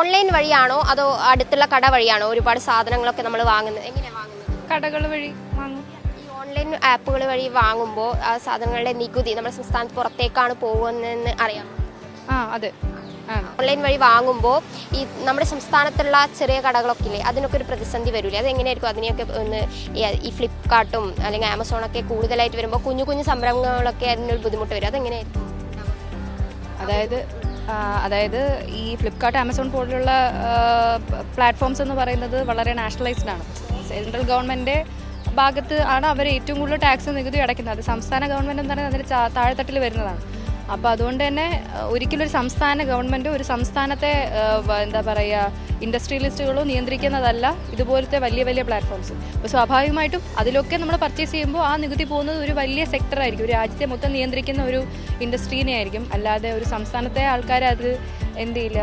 Online വഴിയാണോ? അതോ അടുത്തുള്ള കട വഴിയാണോ? ഒരുപാട് സാധനങ്ങളൊക്കെ നമ്മൾ വാങ്ങുന്നത്. എങ്ങനെയാണ് വാങ്ങുന്നത്? കടകൾ വഴി വാങ്ങും. ഈ ഓൺലൈൻ ആപ്പുകൾ വഴി വാങ്ങുമ്പോൾ ആ സാധനങ്ങളുടെ നികുതി നമ്മുടെ സംസ്ഥാനത്ത് പുറത്തേക്കാണ് പോകുന്നതെന്ന് അറിയാം. ആ അതെ. ഓൺലൈൻ വഴി വാങ്ങുമ്പോൾ ഈ നമ്മുടെ സംസ്ഥാനത്തുള്ള ചെറിയ കടകളൊക്കെ ഇല്ലേ അതിനൊക്കെ ഒരു പ്രതിസന്ധി വരില്ലേ അതെങ്ങനെയായിരിക്കും അതിനെയൊക്കെ ഒന്ന് ഈ- ഫ്ലിപ്പ്കാർട്ടും ഫ്ലിപ്കാർട്ടും അല്ലെങ്കിൽ ആമസോണൊക്കെ കൂടുതലായിട്ട് വരുമ്പോൾ കുഞ്ഞു കുഞ്ഞു സംരംഭങ്ങളൊക്കെ അതിനൊരു ബുദ്ധിമുട്ട് വരും. അതെങ്ങനെയായിരിക്കും? അതായത് അതായത് ഈ ഫ്ലിപ്കാർട്ട് ആമസോൺ പോലുള്ള പ്ലാറ്റ്ഫോംസ് എന്ന് പറയുന്നത് വളരെ നാഷണലൈസ്ഡ് ആണ്. സെൻട്രൽ ഗവൺമെന്റ് ഭാഗത്ത് ആണ് അവർ ഏറ്റവും കൂടുതൽ ടാക്സ് നികുതി അടയ്ക്കുന്നത്. അത് സംസ്ഥാന ഗവൺമെന്റ് എന്ന് പറയുന്നത് അതിന് താഴെത്തട്ടിൽ വരുന്നതാണ്. അപ്പോൾ അതുകൊണ്ട് തന്നെ ഒരിക്കലും ഒരു സംസ്ഥാന ഗവൺമെന്റ് ഒരു സംസ്ഥാനത്തെ എന്താ പറയുക ഇൻഡസ്ട്രിയലിസ്റ്റുകളോ നിയന്ത്രിക്കുന്നതല്ല ഇതുപോലത്തെ വലിയ വലിയ പ്ലാറ്റ്ഫോംസ്. അപ്പോൾ സ്വാഭാവികമായിട്ടും അതിലൊക്കെ നമ്മൾ പർച്ചേസ് ചെയ്യുമ്പോൾ ആ നികുതി പോകുന്നത് ഒരു വലിയ സെക്ടറായിരിക്കും. ഒരു രാജ്യത്തെ മൊത്തം നിയന്ത്രിക്കുന്ന ഒരു ഇൻഡസ്ട്രീനെ ആയിരിക്കും അല്ലാതെ ഒരു സംസ്ഥാനത്തെ ആൾക്കാരെ അത് എന്ത് ചെയ്യില്ല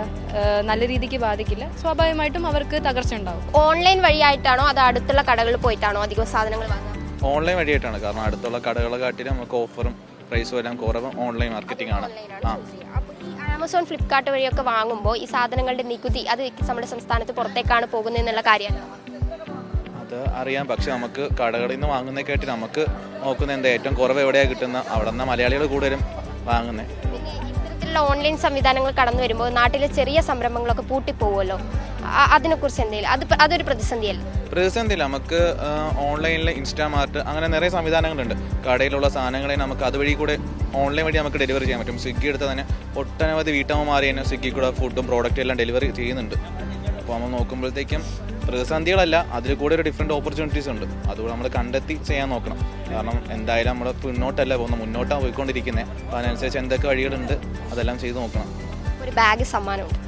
നല്ല രീതിക്ക് ബാധിക്കില്ല. സ്വാഭാവികമായിട്ടും അവർക്ക് തകർച്ച ഉണ്ടാവും. ഓൺലൈൻ വഴിയായിട്ടാണോ അത് അടുത്തുള്ള കടകളിൽ പോയിട്ടാണോ അധികം സാധനങ്ങൾ വാങ്ങുക ഓൺലൈൻ വഴിയായിട്ടാണ്. കാരണം അടുത്തുള്ള കടകളെ കാട്ടിലും നമുക്ക് ഓഫറും പ്രൈസും എല്ലാം കുറവ് ഓൺലൈൻ മാർക്കറ്റിംഗ് ആണ്. ആ. ആമസോൺ ഫ്ലിപ്കാർട്ട് വഴിയൊക്കെ വാങ്ങുമ്പോൾ ഈ സാധനങ്ങളുടെ നികുതി അത് നമ്മുടെ സംസ്ഥാനത്ത് പുറത്തേക്കാണ് പോകുന്നത് എന്നുള്ള കാര്യമാണ് അത് അറിയാം. പക്ഷെ നമുക്ക് കടകളിൽ നിന്ന് വാങ്ങുന്നതിനെക്കാട്ടി നമുക്ക് നോക്കുന്ന എന്താ ഏറ്റവും കുറവ് എവിടെയാണ് കിട്ടുന്ന അവിടെ നിന്ന് മലയാളികൾ കൂടുതലും വാങ്ങുന്നത് ഇത്തരത്തിലുള്ള ഓൺലൈൻ സംവിധാനങ്ങൾ കടന്നു വരുമ്പോൾ നാട്ടിലെ ചെറിയ സംരംഭങ്ങളൊക്കെ പൂട്ടിപ്പോകുമല്ലോ. ആ- അതിനെക്കുറിച്ച് എന്തെങ്കിലും? അത് അതൊരു പ്രതിസന്ധിയല്ല? പ്രതിസന്ധിയില്ല. നമുക്ക് ഓൺലൈനിൽ ഇൻസ്റ്റാമാർട്ട് അങ്ങനെ നിറയെ സംവിധാനങ്ങളുണ്ട്. കടയിലുള്ള സാധനങ്ങളെ നമുക്ക് അതുവഴി കൂടെ ഓൺലൈൻ വഴി നമുക്ക് ഡെലിവറി ചെയ്യാൻ പറ്റും. സ്വിഗ്ഗി എടുത്താൽ തന്നെ ഒട്ടനവധി വീട്ടമ്മമാർ തന്നെ സ്വിഗ്ഗി കൂടെ ഫുഡും പ്രോഡക്റ്റും എല്ലാം ഡെലിവറി ചെയ്യുന്നുണ്ട്. അപ്പോൾ നമ്മൾ നോക്കുമ്പോഴത്തേക്കും പ്രതിസന്ധികളല്ല അതിൽ കൂടെ ഒരു ഡിഫറെന്റ് ഓപ്പർച്യൂണിറ്റീസ് ഉണ്ട്. അതുകൂടെ നമ്മൾ കണ്ടെത്തി ചെയ്യാൻ നോക്കണം. കാരണം എന്തായാലും നമ്മൾ പിന്നോട്ടല്ല പോകുന്നത്. മുന്നോട്ടാണ് പോയിക്കൊണ്ടിരിക്കുന്നത് അപ്പോൾ അതിനനുസരിച്ച് എന്തൊക്കെ വഴികളുണ്ട് അതെല്ലാം ചെയ്ത് നോക്കണം. ഒരു ബാഗ് സമ്മാനമുണ്ട്.